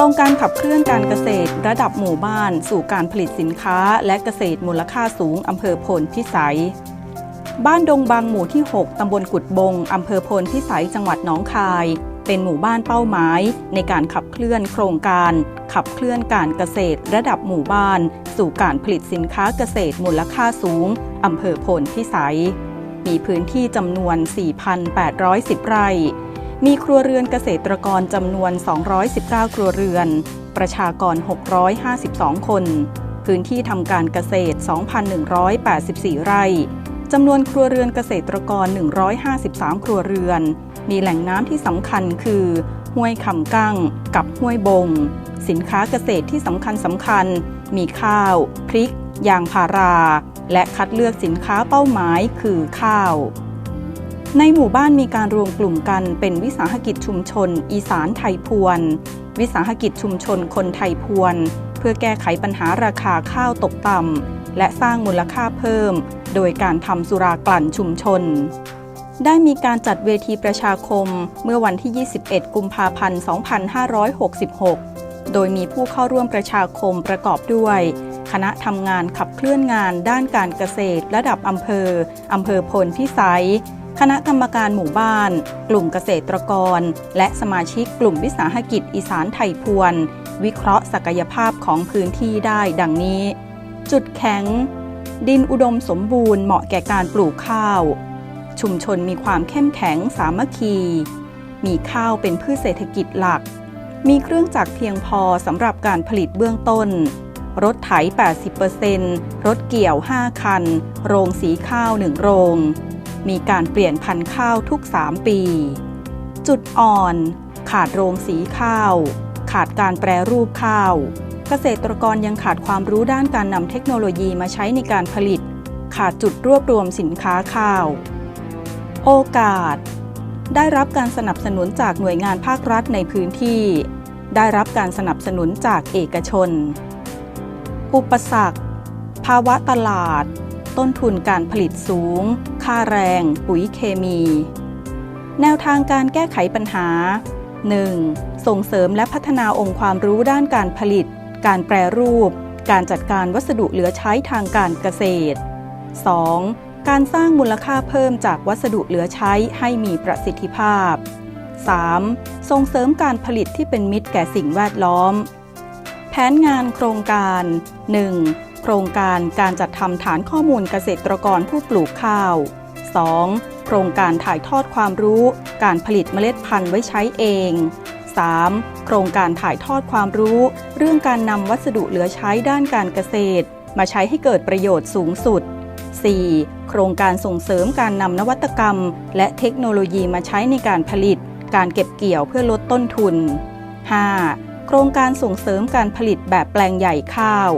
การขับเคลื่อนการเกษตร ระดับหมู่บ้าน สู่การผลิตสินค้า และเกษตรมูลค่าสูงอำเภอพลพิสัย บ้านดงบางหมู่ที่ 6 ตำบลกุดบงอำเภอพลพิสัยจังหวัดหนองคาย เป็นหมู่บ้านเป้าหมาย ในการขับเคลื่อนโครงการ ขับเคลื่อนการเกษตร ระดับหมู่บ้าน สู่การผลิตสินค้าเกษตรมูลค่าสูงอำเภอพลพิสัย มีพื้นที่จำนวน 4,810 ไร่ มีครัวเรือนเกษตรกรจำนวน 219 ครัวเรือน ประชากร 652 คน พื้นที่ทำการเกษตร 2,184 ไร่จำนวนครัวเรือนเกษตรกร 153 ครัวเรือน มีแหล่งน้ำที่สำคัญคือ ห้วยคำกั้งกับห้วยบง สินค้าเกษตรที่สำคัญสำคัญ มีข้าว พริก ยางพารา และคัดเลือกสินค้าเป้าหมายคือข้าว ในหมู่บ้านมีการรวมกลุ่มกันเป็นวิสาหกิจชุมชน อีสานไทยพวน วิสาหกิจชุมชนคนไทยพวน เพื่อแก้ไขปัญหาราคาข้าวตกต่ำและสร้างมูลค่าเพิ่ม โดยการทำสุรากลั่นชุมชน ได้มีการจัดเวทีประชาคมเมื่อวันที่ 21 กุมภาพันธ์ 2566 โดยมีผู้เข้าร่วมประชาคมประกอบด้วยคณะทำงานขับเคลื่อนงานด้านการเกษตรระดับอำเภอ อำเภอพลพิสัย คณะกรรมการหมู่บ้าน กลุ่มเกษตรกร และสมาชิกกลุ่มวิสาหกิจอีสานไทยพวน วิเคราะห์ศักยภาพของพื้นที่ได้ดังนี้ จุดแข็ง ดินอุดมสมบูรณ์เหมาะแก่การปลูกข้าว ชุมชนมีความเข้มแข็งสามัคคี มีข้าวเป็นพืชเศรษฐกิจหลัก มีเครื่องจักรเพียงพอสำหรับการผลิตเบื้องต้นรถไถ 80%รถเกี่ยว 5 คัน โรงสีข้าว 1 โรง มีการเปลี่ยนพันธุ์ข้าวทุก 3 ปี จุดอ่อน ขาดโรงสีข้าว ขาดการแปรรูปข้าว เกษตรกรยังขาดความรู้ด้านการนำเทคโนโลยีมาใช้ในการผลิต ขาดจุดรวบรวมสินค้าข้าว โอกาส ได้รับการสนับสนุนจากหน่วยงานภาครัฐในพื้นที่ ได้รับการสนับสนุนจากเอกชน อุปสรรค ภาวะตลาด ต้นทุนการผลิตสูง ค่าแรง ปุ๋ยเคมี แนวทางการแก้ไขปัญหา 1. ส่งเสริมและพัฒนาองค์ความรู้ด้านการผลิต การแปรรูป การจัดการวัสดุเหลือใช้ทางการเกษตร 2. การสร้างมูลค่าเพิ่มจากวัสดุเหลือใช้ให้มีประสิทธิภาพ 3. ส่งเสริมการผลิตที่เป็นมิตรแก่สิ่งแวดล้อม แผนงานโครงการ 1. โครงการการจัดทำฐานข้อมูลเกษตรกรผู้ปลูกข้าว 2. โครงการถ่ายทอดความรู้ การผลิตเมล็ดพันธุ์ไว้ใช้เอง 3. โครงการถ่ายทอดความรู้ เรื่องการนำวัสดุเหลือใช้ด้านการเกษตร มาใช้ให้เกิดประโยชน์สูงสุด 4. โครงการส่งเสริมการนำนวัตกรรม และเทคโนโลยีมาใช้ในการผลิต การเก็บเกี่ยวเพื่อลดต้นทุน 5. โครงการส่งเสริมการผลิตแบบแปลงใหญ่ข้าว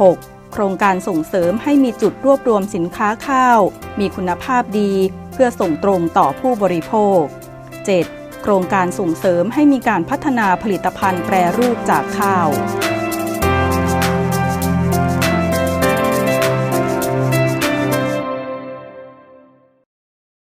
6. โครงการส่งเสริมให้มีจุดรวบรวมสินค้าข้าว มีคุณภาพดี เพื่อส่งตรงต่อผู้บริโภค 7. โครงการส่งเสริมให้มีการพัฒนาผลิตภัณฑ์แปรรูปจากข้าว